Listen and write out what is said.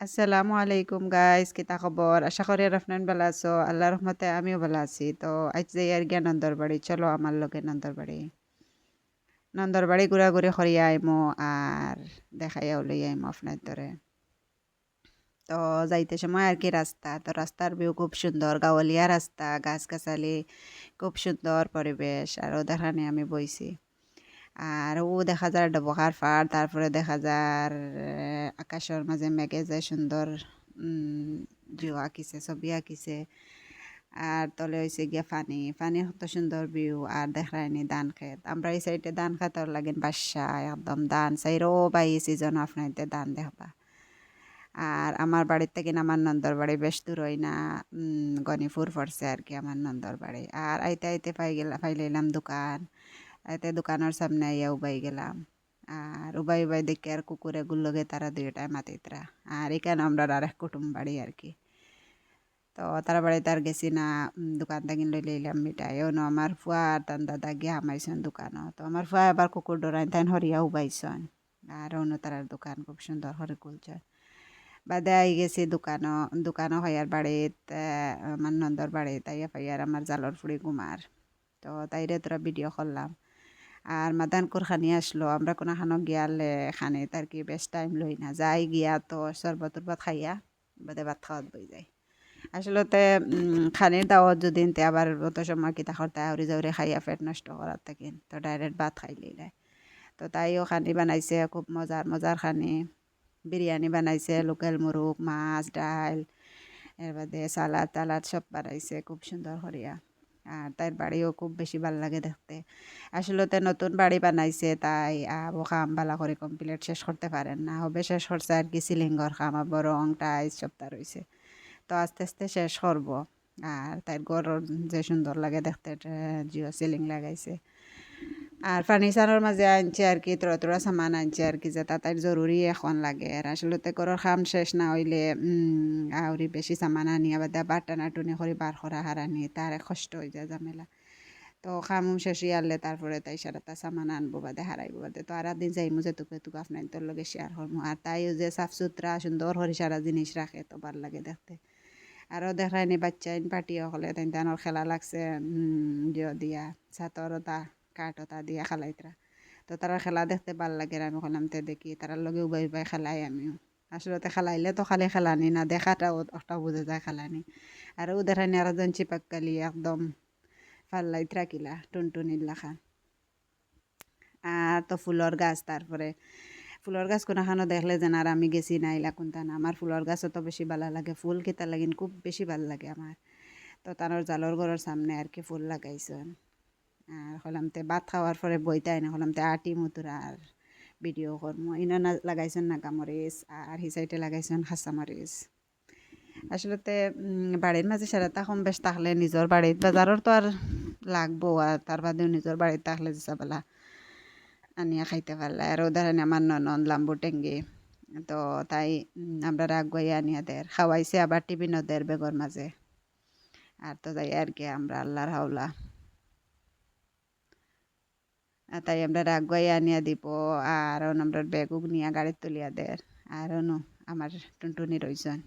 আসসালামু আলাইকুম গাইস কিতা খবর? আশা করি আর আপনার আছো। আল্লাহর রহমতে আমিও ভালো আছি। তো আজ যাই আর গিয়া নন্দর বাড়ি চলো আমার লগে নন্দর বাড়ি নন্দর বাড়ি ঘুরাঘুরি করিয়া আইমো আর দেখাইয়া লই আইমো আপনার ধরে তো যাইতে সময় আর কি রাস্তা। তো রাস্তার ভিউ খুব সুন্দর। গাওয়ালিয়া রাস্তা, গাছ গাছালি খুব সুন্দর পরিবেশ। আর ওদেরখানে আমি বইছি। আর ও দেখা যায় ডবকার পাড় তারপরে দেখা যায় আকাশের মাঝে মেঘে যায় সুন্দর জিও আঁকিছে, ছবি আঁকিছে। আর তলে হয়েছে গিয়া ফানি ফানি কত সুন্দর ভিউ আর দেখায়নি ধান খেত আমরা এই সাইডে ধান খেতর লাগেন বাসা একদম ধান সাইরও বাই সিজন আপনার ধান দেখবা। আর আমার বাড়ির থেকে আমার নন্দর বাড়ি বেশ দূর হয় না গণিপুর পড়ছে আর কি আমার নন্দর বাড়ি। আর আইতে আইতে পাই গেলাম পাইলাম দোকান। এতে দোকানের সামনে আইয়া উবাই গেলাম। আর উবাই উবাই দেখে আর কুকুরে গুল্লগে তারা দুইটায় মাতিতরা। আর এখানে আমরা আর এক কুটুম বাড়ি আর কি। তো তারা বাড়িতে আর গেছি না দোকান থেকে লই লইলাম মিঠাই নো, আমার ফুয়া আর তান দাদা গিয়ে হামাইছেন দোকানও। তো আমার ফুয়া আবার কুকুর ডরাই তাই হরিয়া উবাইছেন। আর অন্য তারার দোকান খুব সুন্দর হরে কুলছেন বাদে আই গেছি দোকানও দোকানও হইয়ার বাড়িত আমার নন্দর বাড়িত আইয়া ফাইয়ার আমার জালর ফুড়ি গুমার তো তাইরে তোরা ভিডিও করলাম। আর মাদানকুর খানি আসলো। আমরা কোনো খানো গিয়ালে খানে তার কি বেশ টাইম লই না। যাই গিয়া তো সরবত উরবত খাইয়া বাদে ভাত খাওয়াত বই যায় আসলতে খানির দাওয়াত যদি আবার অত সময় কিতা করতে আউরি যাউরি খাইয়া পেট নষ্ট করার থাকিন। তো ডাইরেক্ট ভাত খাই লইলে তো তাইও খানি বানাইছে খুব মজার মজার খানি। বিরিয়ানি বানাইছে, লোকেল মুরগ, মাছ, ডাল, এর বাদে সালাদ, টালাদ সব বানাইছে খুব সুন্দর করিয়া। আর তার বাড়িও খুব বেশি ভালো লাগে দেখতে। আসলে তো নতুন বাড়ি বানাইছে, তাই আবো খাম বালা করে কমপ্লিট শেষ করতে পারেন না। হবে শেষ করছে আর কি সিলিঙ্গর খাম আবার রং টাইস সপ্তাহ রয়েছে তো আস্তে আস্তে শেষ করব। আর তার ঘর যে সুন্দর লাগে দেখতে জিও সিলিং লাগাইছে। আর ফার্নিচারের মাঝে আনছে আর কি তোরা তোরা সামান আনছে আর কি যে তার জরুরি এখন লাগে। আর আসলে ঘরের কাম শেষ না হইলে আহরি বেশি সামান আনি, আবার আবার টানাটুনি করে বার করা হারানি তার কষ্ট হয়ে যায় ঝামেলা তো খাম শেষ ইয়ারলে তারপরে তাই সারাটা সামান আনব বাদে হারাইবো বাদে তো আর দিন যাইমু যে তোকে তোকে আপনার তোর লগে শেয়ার করব আর তাইও যে সাফ সুতরা সুন্দর হরি সারা জিনিস রাখে তো ভালো লাগে দেখতে। আরও দেখায়নি বাচ্চা পার্টি হলে তাই তানোর খেলা লাগছে দিয়া ছাতর তা কাঠতা দিয়া খেলাইতরা তো তারা খেলা দেখতে ভালো লাগে আমি কলাম তে দেখি তারার লগে উবাই উবাই খেলাই আমিও। আসলে খেলাইলে তো খালি খেলানি না দেখাটাও একটা বুঝে যায় খেলানি। আর ওদের হানি আরও জন চিপাক্কালি একদম ফাল্লাইত রাখিলা টুনটুনির লাখা আর তো ফুলর গাছ তারপরে ফুলর গাছ কোনোখানো দেখলে যেন আর আমি গেছি নাইলা কোনটা না। আমার ফুলর গাছ অত বেশি ভালো লাগে, ফুল কেতা লাগিন খুব বেশি ভালো লাগে আমার তো তানোর জালর ঘরের সামনে আর কি ফুল লাগাইছেন হলামতে ভাত খাওয়ার পরে বইতাই না হলামতে আটি মতুরা আর ভিডিও করমো। না লাগাইছেন নাগামরিচ আর হি সাইডে লাগাইছেন খাসামরিচ আসলতে বাড়ির মাঝে সারাটা কম বেশ থাকলে নিজের বাড়িত বাজারের তো আর লাগবো তার বাদেও নিজের বাড়িতে থাকলে যেসবেলা আনিয়া খাইতে পারলে। আর ওদের আমার ননদ লাম্বু টেঙ্গি। তো তাই আমরা গইয়া আনিয়া দের খাওয়াইছে আবার টিফিনও দের বেগর মাঝে। আর তো যাই আর কি আমরা আল্লাহর হাওলা। তাই আমরা রাগুয়াই আনিয়া দিব, আর আমরা ব্যাগুক নিয়ে গাড়ির তুলিয়া দের আর আমার টুনটুনি রয়েছেন